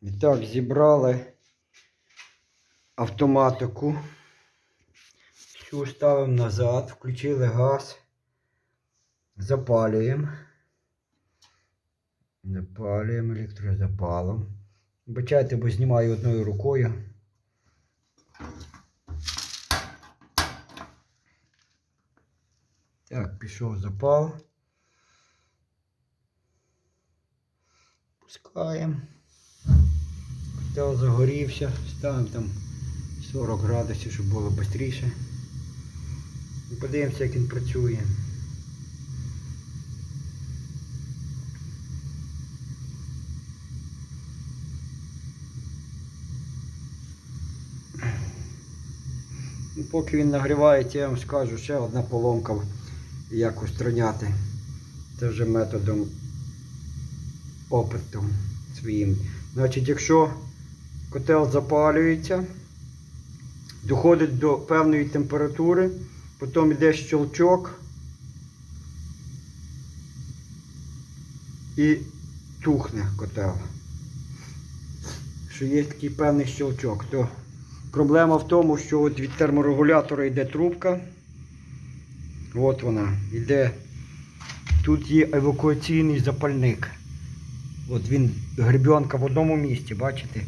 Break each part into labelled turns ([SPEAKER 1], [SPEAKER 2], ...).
[SPEAKER 1] І так, зібрали автоматику. Всю ставимо назад, включили газ, запалюємо. Запалюємо електрозапалом. Вибачайте, бо знімаю одною рукою. Так, пішов запал. Пускаємо. Котел загорівся, ставимо там 40 градусів, щоб було швидше. Подивимося, як він працює. Ну, Поки він нагрівається, я вам скажу ще одна поломка, як устраняти. Це вже методом опитом своїм. Значить, якщо котел запалюється, доходить до певної температури, потім йде щелчок і тухне котел. Що є такий певний щелчок, то проблема в тому, що от від терморегулятора йде трубка. От вона, йде. Тут є евакуаційний запальник. От він гребенка в одному місці, бачите?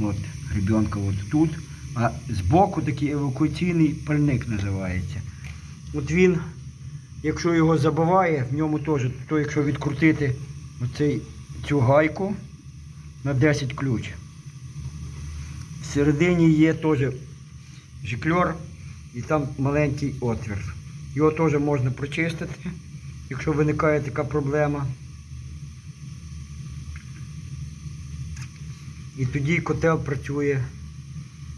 [SPEAKER 1] От, гребенка от тут. А збоку такий евакуаційний пальник називається. От він, якщо його забиває, в ньому теж, то якщо відкрутити оцей, цю гайку на 10 ключ. Всередині є теж жикльор і там маленький отвір. Його теж можна прочистити, якщо виникає така проблема. І тоді котел працює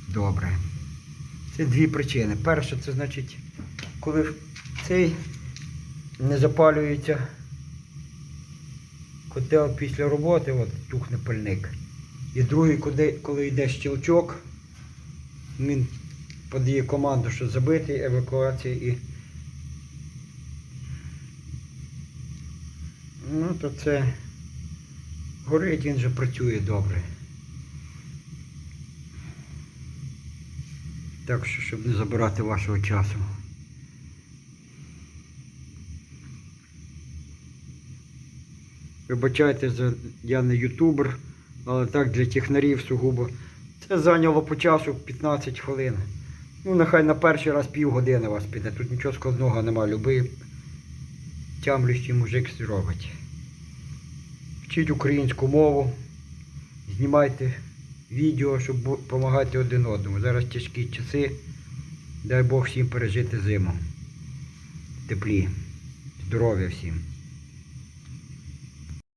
[SPEAKER 1] добре. Це дві причини. Перша, це значить, коли цей не запалюється котел після роботи, от тухне пальник. І другий, коли, коли йде щелчок, він подає команду, що забитий, евакуація і. Ну, то це горить, він же працює добре. Так що, щоб не забирати вашого часу. Вибачайте, я не ютубер, але так для технарів сугубо. Це зайняло по часу 15 хвилин. Ну, нехай на перший раз півгодини вас піде. Тут нічого складного немає. Любий тямлющий мужик зробить. Вчіть українську мову, знімайте відео, щоб допомагати один одному. Зараз тяжкі часи. Дай Бог всім пережити зиму. Теплі. Здоров'я всім.